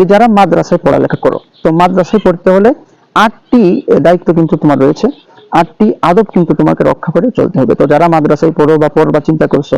যে যারা মাদ্রাসায় পড়ালেখা করো, তো মাদ্রাসায় পড়তে হলে আটটি দায়িত্ব কিন্তু তোমার রয়েছে, আটটি আদব কিন্তু তোমাকে রক্ষা করে চলতে হবে। তো যারা মাদ্রাসায় পড়ো বা পড়বা চিন্তা করছ,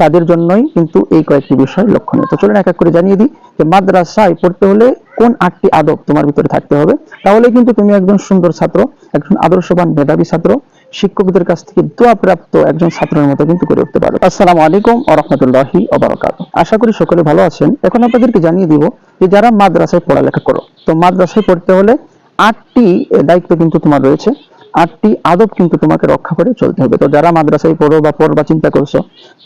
তাদের জন্যই কিন্তু এই কয়েকটি বিষয় লক্ষণীয়। তো চলুন এক এক করে জানিয়ে দিই যে মাদ্রাসায় পড়তে হলে কোন আটটি আদব তোমার ভিতরে থাকতে হবে। তাহলে কিন্তু তুমি একজন সুন্দর ছাত্র, একজন আদর্শবান মেধাবী ছাত্র শিক্ষকদের কাছ থেকে দোয়া প্রাপ্ত একজন ছাত্রের মতো কিন্তু করে উঠতে পারো। আসসালামু আলাইকুম আ রহমতুল্লাহি আশা করি সকলে ভালো আছেন। এখন আপনাদেরকে জানিয়ে দিব যে যারা মাদ্রাসায় পড়ালেখা করো, তো মাদ্রাসায় পড়তে হলে আটটি দায়িত্ব কিন্তু তোমার রয়েছে, আটটি আদব কিন্তু তোমাকে রক্ষা করে চলতে হবে। তো যারা মাদ্রাসায় পড়ো বা পড়বা চিন্তা করছ,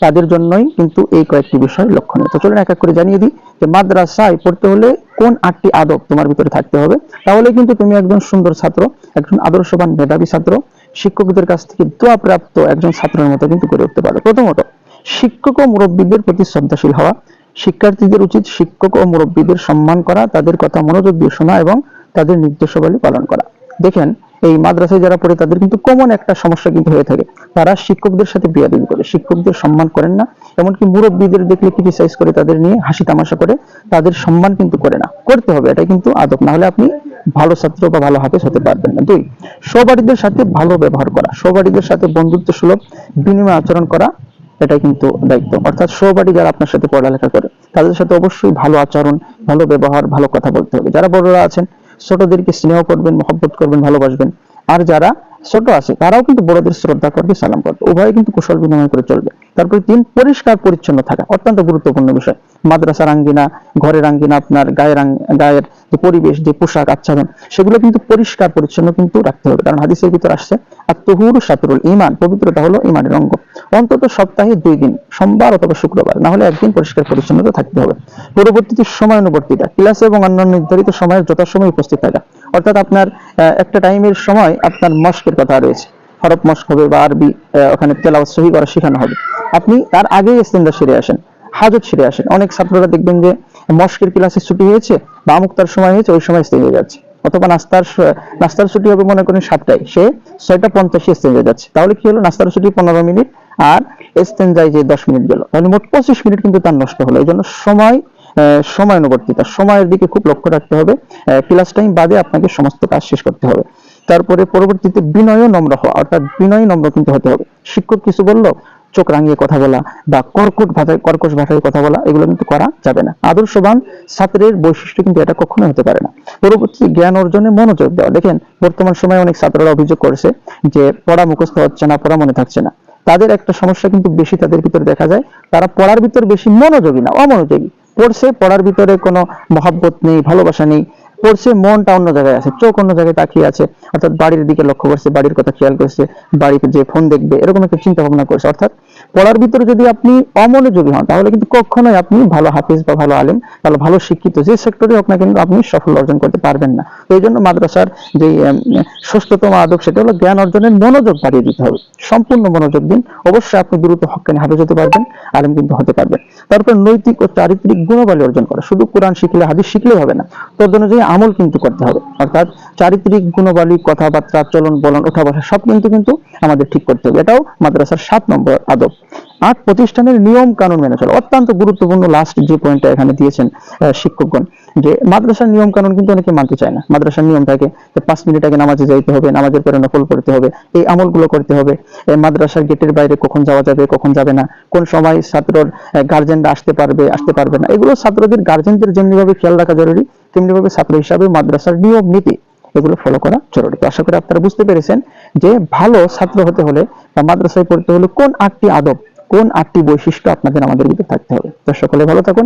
তাদের জন্যই কিন্তু এই কয়েকটি বিষয় লক্ষণীয়। তো চলুন এক এক করে জানিয়ে দিই যে মাদ্রাসায় পড়তে হলে কোন আটটি আদব তোমার ভিতরে থাকতে হবে। তাহলে কিন্তু তুমি একজন সুন্দর ছাত্র, একজন আদর্শবান মেধাবী ছাত্র শিক্ষকদের কাছ থেকে দোয়া প্রাপ্ত একজন ছাত্রের মতো কিন্তু করে উঠতে পারো। প্রথমত, শিক্ষক ও মুরব্বীদের প্রতি শ্রদ্ধাশীল হওয়া। শিক্ষার্থীদের উচিত শিক্ষক ও মুরব্বীদের সম্মান করা, তাদের কথা মনোযোগ দিয়ে শোনা এবং তাদের নির্দেশাবলী পালন করা। দেখেন, এই মাদ্রাসায় যারা পড়ে, তাদের কিন্তু কমন একটা সমস্যা কিন্তু হয়ে থাকে। তারা শিক্ষকদের সাথে বিয়াদবি করে, শিক্ষকদের সম্মান করেন না। এমনকি মুরব্বীদের দেখলে ক্রিটিসাইজ করে, তাদের নিয়ে হাসি তামাশা করে, তাদের সম্মান কিন্তু করে না। করতে হবে এটা কিন্তু আদব। না হলে আপনি ভালো ছাত্র বা ভালো হাফেজ হতে পারবেন না। দুই, সহপাঠীদের সাথে ভালো ব্যবহার করা। সহপাঠীদের সাথে বন্ধুত্ব সুলভ বিনিময় আচরণ করা, এটাই কিন্তু দায়িত্ব। অর্থাৎ সহপাঠী যারা আপনার সাথে পড়ালেখা করে, তাদের সাথে অবশ্যই ভালো আচরণ, ভালো ব্যবহার, ভালো কথা বলতে হবে। যারা বড়রা আছেন, ছোটদেরকে স্নেহ করবেন, মহব্বত করবেন, ভালোবাসবেন। আর যারা ছোট আছে, তারাও কিন্তু বড়দের শ্রদ্ধা করবে, সালাম করবে। উভয়ে কিন্তু কুশল বিনিময় করে চলবে। তারপরে তিন, পরিষ্কার পরিচ্ছন্ন থাকা, অত্যন্ত গুরুত্বপূর্ণ বিষয়। মাদ্রাসার আঙ্গিনা, ঘরের আঙ্গিনা আপনার, গায়ের গায়ের যে পরিবেশ, যে পোশাক আচ্ছাদন, সেগুলো কিন্তু পরিষ্কার পরিচ্ছন্ন কিন্তু রাখতে হবে। কারণ হাদিসের ভিতর আসছে, আর তহুর সাতরুল ইমান পবিত্রতা হলো ইমানের অঙ্গ। অন্তত সপ্তাহে দুই দিন, সোমবার অথবা শুক্রবার, না হলে একদিন পরিষ্কার পরিচ্ছন্নতা থাকতে হবে। পরবর্তীতে সময় সময়ানুবর্তিতা, ক্লাসে এবং অন্যান্য নির্ধারিত সময়ের যথাসময় উপস্থিত থাকা। অর্থাৎ আপনার একটা টাইমের সময় আপনার মস্কের কথা রয়েছে। হরফ মস্ক হবে বা আরবি ওখানে তেলাওয়াত সহি করা শেখানো হবে। আপনি তার আগেই ইস্তেন্দা সেরে আসেন, হাজত সেরে আসেন। অনেক ছাত্ররা দেখবেন যে মস্কের ক্লাসে ছুটি হয়েছে, বা আমুক্তার সময় হয়েছে, ওই সময় ইস্তেঞ্জা যাচ্ছে। অথবা নাস্তার নাস্তার ছুটি হবে মনে করেন সাতটায়, সে ছয়টা পঞ্চাশে ইস্তেঞ্জা যাচ্ছে। তাহলে কি হলো? নাস্তার ছুটি পনেরো মিনিট, আর ইস্তেঞ্জায় যে দশ মিনিট গেল। তাহলে মোট পঁচিশ মিনিট কিন্তু তার নষ্ট হলো। এই জন্য সময় সময়ানুবর্তিতা সময়ের দিকে খুব লক্ষ্য রাখতে হবে। ক্লাস টাইম বাদে আপনাকে সমস্ত কাজ শেষ করতে হবে। তারপরে পরবর্তীতে বিনয় নম্র হওয়া, অর্থাৎ বিনয় নম্র কিন্তু হতে হবে। শিক্ষক কিছু বলল, চোখ রাঙিয়ে কথা বলা বা কর্কট ভাষায়, কর্কশ ভাষায় কথা বলা, এগুলো কিন্তু করা যাবে না। আদর্শবান ছাত্রের বৈশিষ্ট্য কিন্তু এটা কখনো হতে পারে না। পরবর্তী জ্ঞান অর্জনে মনোযোগ দেওয়া। দেখেন, বর্তমান সময়ে অনেক ছাত্ররা অভিযোগ করেছে যে পড়া মুখস্থ হচ্ছে না, পড়া মনে থাকছে না। তাদের একটা সমস্যা কিন্তু বেশি তাদের ভিতরে দেখা যায়। তারা পড়ার ভিতর বেশি মনোযোগী না, অমনোযোগী। পড়ছে পড়ার ভিতরে কোনো মহাব্বত নেই ভালোবাসা নেই। পড়ছে, মনটা অন্য জায়গায় আছে, চোখ অন্য জায়গায় তাকিয়ে আছে, অর্থাৎ বাড়ির দিকে লক্ষ্য করছে, বাড়ির কথা খেয়াল করছে, বাড়িতে যে ফোন দেখবে, এরকম একটা চিন্তা ভাবনা করছে। অর্থাৎ পড়ার ভিতরে যদি আপনি অমনোযোগী হন, তাহলে কিন্তু কখনোই আপনি ভালো হাফিজ বা ভালো আলেম ভালো ভালো শিক্ষিত যে সেক্টরে হোক না কিন্তু আপনি সফল অর্জন করতে পারবেন না। তো এই জন্য মাদ্রাসার যে ষষ্ঠতম আদব, সেটা হলো জ্ঞান অর্জনের মনোযোগ বাড়িয়ে দিতে হবে। সম্পূর্ণ মনোযোগ দিন। অবশ্যই আপনি দ্রুত হকানি হতে পারবেন, আলেম কিন্তু হতে পারবেন। তারপর নৈতিক ও চারিত্রিক গুণাবলী অর্জন করা। শুধু কোরআন শিখলে, হাদিস শিখলে হবে না। তদ অনুযায়ী আমল কিন্তু করতে হবে। অর্থাৎ চারিত্রিক গুণবালী কথাবার্তা, চলন বলন, ওঠা বসা সব কিন্তু কিন্তু আমাদের ঠিক করতে হবে। এটাও মাদ্রাসার সাত নম্বর আদব। আট প্রতিষ্ঠানের নিয়ম কানুন মেনে চলা। অত্যন্ত গুরুত্বপূর্ণ লাস্ট যে পয়েন্টটা এখানে দিয়েছেন শিক্ষকগণ। যে মাদ্রাসার নিয়ম কানুন কিন্তু অনেকে মানতে চায় না। মাদ্রাসার নিয়ম থাকে যে পাঁচ মিনিট আগে নামাজে যাইতে হবে, নামাজের পরে নকল করতে হবে, এই আমলগুলো করতে হবে। মাদ্রাসার গেটের বাইরে কখন যাওয়া যাবে, কখন যাবে না, কোন সময় ছাত্রর গার্জেনরা আসতে পারবে আসতে পারবে না, এগুলো ছাত্রদের গার্জেনদের যেমনিভাবে খেয়াল রাখা জরুরি, তেমনিভাবে ছাত্র হিসাবে মাদ্রাসার নিয়ম, নীতি, এগুলো ফলো করা জরুরি। তো আশা করি আপনারা বুঝতে পেরেছেন যে ভালো ছাত্র হতে হলে বা মাদ্রাসায় পড়তে হলে কোন আটটি আদব, কোন আটটি বৈশিষ্ট্য আপনাদের আমাদের ভিতরে থাকতে হবে। তো সকলে ভালো থাকুন